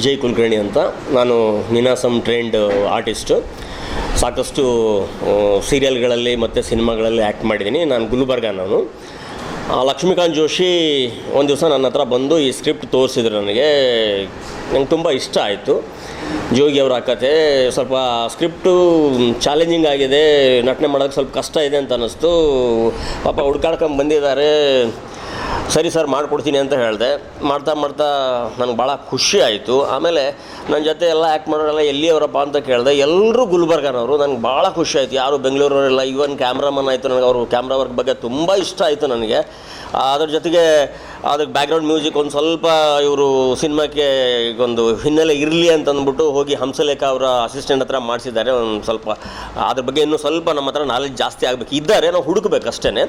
ವಿಜಯ್ ಕುಲಕರ್ಣಿ ಅಂತ. ನಾನು Ninasam trained artist ಸಾಕಷ್ಟು ಸೀರಿಯಲ್ಗಳಲ್ಲಿ ಮತ್ತು ಸಿನಿಮಾಗಳಲ್ಲಿ ಆ್ಯಕ್ಟ್ ಮಾಡಿದ್ದೀನಿ. ನಾನು ಗುಲ್ಬರ್ಗ ನಾನು. ಲಕ್ಷ್ಮೀಕಾಂತ್ ಜೋಶಿ ಒಂದು ದಿವಸ ನನ್ನ ಹತ್ರ ಬಂದು ಈ ಸ್ಕ್ರಿಪ್ಟ್ ತೋರಿಸಿದ್ರು ನನಗೆ. ನಂಗೆ ತುಂಬ ಇಷ್ಟ ಆಯಿತು. ಜೋಗಿ ಅವರ ಕತೆ. ಸ್ವಲ್ಪ ಸ್ಕ್ರಿಪ್ಟು ಚಾಲೆಂಜಿಂಗ್ ಆಗಿದೆ. ನಟನೆ ಮಾಡೋಕ್ಕೆ ಸ್ವಲ್ಪ ಕಷ್ಟ ಇದೆ ಅಂತ ಅನ್ನಿಸ್ತು. ಪಾಪ ಹುಡ್ಕಾಡ್ಕೊಂಡು ಬಂದಿದ್ದಾರೆ. ಸರಿ ಸರ್, ಮಾಡಿಕೊಡ್ತೀನಿ ಅಂತ ಹೇಳಿದೆ. ಮಾಡ್ತಾ ಮಾಡ್ತಾ ನನಗೆ ಭಾಳ ಖುಷಿ ಆಯಿತು. ಆಮೇಲೆ ನನ್ನ ಜೊತೆ ಎಲ್ಲ ಆ್ಯಕ್ಟ್ ಮಾಡೋರೆಲ್ಲ ಎಲ್ಲಿಯವರಪ್ಪ ಅಂತ ಕೇಳಿದೆ. ಎಲ್ಲರೂ ಗುಲ್ಬರ್ಗನವರು ನನಗೆ ಭಾಳ ಖುಷಿ ಆಯಿತು. ಯಾರು ಬೆಂಗಳೂರವರೆಲ್ಲ ಇವನ್ ಕ್ಯಾಮ್ರಾಮನ್ ಆಯಿತು. ನನಗೆ ಅವರು ಕ್ಯಾಮ್ರಾ ವರ್ಕ್ ಬಗ್ಗೆ ತುಂಬ ಇಷ್ಟ ಆಯಿತು ನನಗೆ. ಅದ್ರ ಜೊತೆಗೆ ಅದಕ್ಕೆ ಬ್ಯಾಕ್ಗ್ರೌಂಡ್ ಮ್ಯೂಸಿಕ್ ಒಂದು ಸ್ವಲ್ಪ ಇವರು ಸಿನಿಮಾಕ್ಕೆ ಒಂದು ಹಿನ್ನೆಲೆ ಇರಲಿ ಅಂತ ಅಂದ್ಬಿಟ್ಟು ಹೋಗಿ ಹಂಸಲೇಖ ಅವರ ಅಸಿಸ್ಟೆಂಟ್ ಹತ್ರ ಮಾಡಿಸಿದ್ದಾರೆ. ಒಂದು ಸ್ವಲ್ಪ ಅದ್ರ ಬಗ್ಗೆ ಇನ್ನೂ ಸ್ವಲ್ಪ ನಮ್ಮ ಹತ್ರ ನಾಲೆಜ್ ಜಾಸ್ತಿ ಆಗಬೇಕು. ಇದ್ದಾರೆ, ನಾವು ಹುಡುಕಬೇಕು ಅಷ್ಟೇ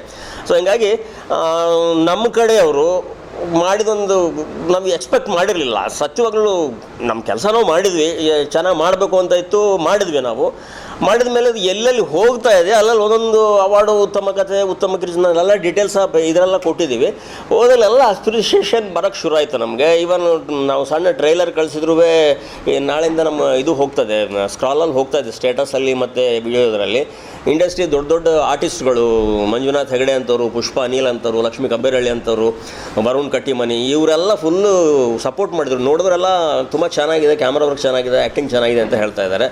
ಸೊ ಹೀಗಾಗಿ ನಮ್ಮ ಕಡೆಯವರು ಮಾಡಿದೊಂದು ನಾವು ಎಕ್ಸ್ಪೆಕ್ಟ್ ಮಾಡಿರಲಿಲ್ಲ. ಸತ್ಯವಾಗ್ಲೂ ನಮ್ಮ ಕೆಲಸನೂ ಮಾಡಿದ್ವಿ. ಚೆನ್ನಾಗಿ ಮಾಡಬೇಕು ಅಂತ ಇತ್ತು, ಮಾಡಿದ್ವಿ ನಾವು. ಮಾಡಿದ ಮೇಲೆ ಅದು ಎಲ್ಲೆಲ್ಲಿ ಹೋಗ್ತಾ ಇದೆ, ಅಲ್ಲಲ್ಲಿ ಒಂದೊಂದು ಅವಾರ್ಡು, ಉತ್ತಮ ಕಥೆ, ಉತ್ತಮ ಕೃಷ್ಣ ಎಲ್ಲ ಡೀಟೇಲ್ಸ್ ಇದರೆಲ್ಲ ಕೊಟ್ಟಿದ್ದೀವಿ. ಹೋದಲ್ಲೆಲ್ಲ ಅಪ್ರಿಷಿಯೇಷನ್ ಬರೋಕ್ಕೆ ಶುರು ಆಯಿತು ನಮಗೆ. ಇವನ್ ನಾವು ಸಣ್ಣ ಟ್ರೈಲರ್ ಕಳಿಸಿದ್ರು ನಾಳೆಯಿಂದ ನಮ್ಮ ಇದು ಹೋಗ್ತದೆ ಸ್ಕ್ರಾಲಲ್ಲಿ ಹೋಗ್ತಾ ಇದೆ ಸ್ಟೇಟಸಲ್ಲಿ ಮತ್ತು ವಿಡಿಯೋದರಲ್ಲಿ ಇಂಡಸ್ಟ್ರಿ ದೊಡ್ಡ ದೊಡ್ಡ ಆರ್ಟಿಸ್ಟ್ಗಳು ಮಂಜುನಾಥ್ ಹೆಗಡೆ ಅಂತವರು, ಪುಷ್ಪ ಅನಿಲ್ ಅಂತವರು, ಲಕ್ಷ್ಮೀ ಕಬ್ಬೇರಳ್ಳಿ ಅಂತವರು, ವರುಣ್ ಕಟ್ಟಿಮನಿ ಇವರೆಲ್ಲ ಫುಲ್ಲು ಸಪೋರ್ಟ್ ಮಾಡಿದ್ರು. ನೋಡಿದ್ರೆಲ್ಲ ತುಂಬ ಚೆನ್ನಾಗಿದೆ ಕ್ಯಾಮ್ರಾ ವರ್ಕ್ ಚೆನ್ನಾಗಿದೆ ಆ್ಯಕ್ಟಿಂಗ್ ಚೆನ್ನಾಗಿದೆ ಅಂತ ಹೇಳ್ತಾ ಇದ್ದಾರೆ.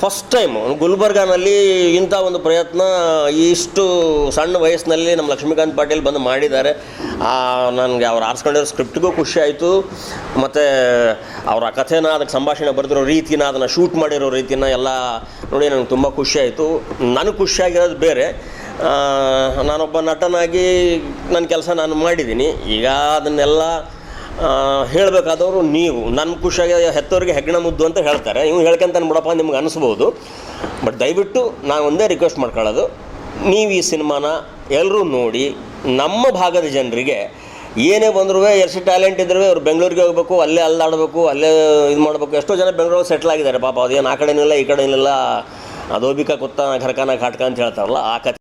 ಫಸ್ಟ್ ಟೈಮ್ ಗುಲ್ಬರ್ಗಾನಲ್ಲಿ ಇಂಥ ಒಂದು ಪ್ರಯತ್ನ ಇಷ್ಟು ಸಣ್ಣ ವಯಸ್ಸಿನಲ್ಲಿ ನಮ್ಮ ಲಕ್ಷ್ಮೀಕಾಂತ್ ಪಾಟೀಲ್ ಬಂದು ಮಾಡಿದ್ದಾರೆ. ನನಗೆ ಅವ್ರು ಆರಿಸ್ಕೊಂಡಿರೋ ಸ್ಕ್ರಿಪ್ಟ್ಗೂ ಖುಷಿ ಆಯಿತು. ಮತ್ತು ಅವರ ಕಥೆನ, ಅದಕ್ಕೆ ಸಂಭಾಷಣೆ ಬರೆದಿರೋ ರೀತಿನ, ಅದನ್ನು ಶೂಟ್ ಮಾಡಿರೋ ರೀತಿನ ಎಲ್ಲ ನೋಡಿ ನನಗೆ ತುಂಬ ಖುಷಿ ಆಯಿತು. ನನಗೆ ಖುಷಿಯಾಗಿರೋದು ಬೇರೆ. ನಾನೊಬ್ಬ ನಟನಾಗಿ ನನ್ನ ಕೆಲಸ ನಾನು ಮಾಡಿದ್ದೀನಿ ಈಗ ಅದನ್ನೆಲ್ಲ ಹೇಳಬೇಕಾದವರು ನೀವು. ನನ್ನ ಖುಷಿಯಾಗಿ ಹೆತ್ತವರಿಗೆ ಹೆಗ್ಗಣ ಮುದ್ದು ಅಂತ ಹೇಳ್ತಾರೆ. ಇವ್ನು ಹೇಳ್ಕೊಂತಾನೆ ಬಿಡಪ್ಪ ನಿಮ್ಗೆ ಅನಿಸ್ಬೋದು. ಬಟ್ ದಯವಿಟ್ಟು ನಾನು ಒಂದೇ ರಿಕ್ವೆಸ್ಟ್ ಮಾಡ್ಕೊಳ್ಳೋದು. ನೀವು ಈ ಸಿನಿಮಾನ ಎಲ್ಲರೂ ನೋಡಿ, ನಮ್ಮ ಭಾಗದ ಜನರಿಗೆ ಏನೇ ಬಂದರೂ ಎಷ್ಟು ಟ್ಯಾಲೆಂಟ್ ಇದ್ರೂ ಅವ್ರು ಬೆಂಗಳೂರಿಗೆ ಹೋಗಬೇಕು, ಅಲ್ಲೇ ಅಲ್ಲಾಡಬೇಕು ಅಲ್ಲೇ ಇದು ಮಾಡಬೇಕು. ಎಷ್ಟೋ ಜನ ಬೆಂಗಳೂರಿಗೆ ಸೆಟ್ಲ್ ಆಗಿದ್ದಾರೆ. ಪಾಪ ಅದೇನು ಆ ಕಡೆನಿಲ್ಲ, ಈ ಕಡೆನಿಲ್ಲ. ಅದೋಬಿಕ ಕುತ್ತ, ಘರ್ಕಾನ, ಘಾಟ್ಕ ಅಂತ ಹೇಳ್ತಾರಲ್ಲ, ಆ ಕತೆ